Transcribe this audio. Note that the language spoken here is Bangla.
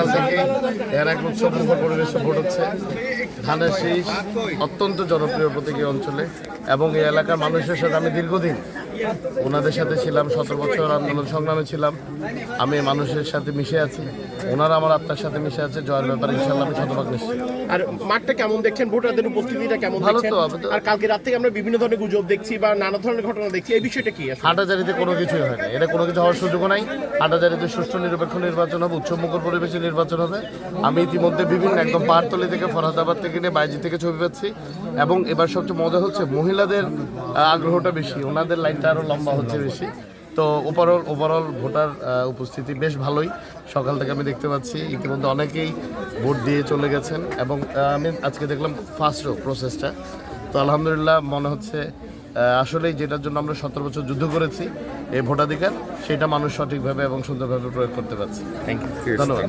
সকাল থেকে এর এক উৎসব মুখর পরিবেশে ভোট হচ্ছে। ধানের শীষ অত্যন্ত জনপ্রিয় প্রতীকী অঞ্চলে এবং এই এলাকার মানুষের সাথে আমি দীর্ঘদিন ওনাদের সাথে ছিলাম সতেরো বছর আন্দোলন সংগ্রামে ছিলাম। আমি মানুষের সাথে মিশে আছি। ওনারা আমার আত্মার সাথে মিশে আছে জয়ের ব্যাপারে ইনশাল্লাহ আমি শতভাগ নিশ্চিত। আর মাঠটা কেমন দেখছেন? ভোটারদের উপস্থিতিটা কেমন ভালো দেখছেন? তো, আর কালকে রাত থেকে আমরা বিভিন্ন ধরনের গুজব দেখছি বা নানা ধরনের ঘটনা দেখছি। এই বিষয়টা কি হাটাজারিতে কোনো কিছুই হয় না। এটা কোনো কিছু হওয়ার সুযোগও নাই। হাটাজারিতে সুষ্ঠু নিরপেক্ষ নির্বাচন হবে উৎসবমুখর পরিবেশে নির্বাচন হবে। আমি ইতিমধ্যে বিভিন্ন একদম পাহাড়তলি থেকে ফরহাদাবাদ থেকে নিয়ে বাইজি থেকে ছবি পাচ্ছি। এবং এবার সবচেয়ে মজা হচ্ছে মহিলাদের আগ্রহটা বেশি। ওনাদের লাইনটা আরও লম্বা হচ্ছে বেশি। তো ওভারঅল ওভারঅল ভোটার আহ, উপস্থিতি বেশ ভালোই। সকাল থেকে আমি দেখতে পাচ্ছি ইতিমধ্যে অনেকেই ভোট দিয়ে চলে গেছেন এবং আমি আজকে দেখলাম ফার্স্ট প্রসেসটা তো আলহামদুলিল্লাহ মনে হচ্ছে আহ, আসলেই যেটার জন্য আমরা সতেরো বছর যুদ্ধ করেছি এই ভোটাধিকার সেটা মানুষ সঠিকভাবে এবং সুন্দরভাবে প্রয়োগ করতে পারছে। থ্যাংক ইউ ধন্যবাদ।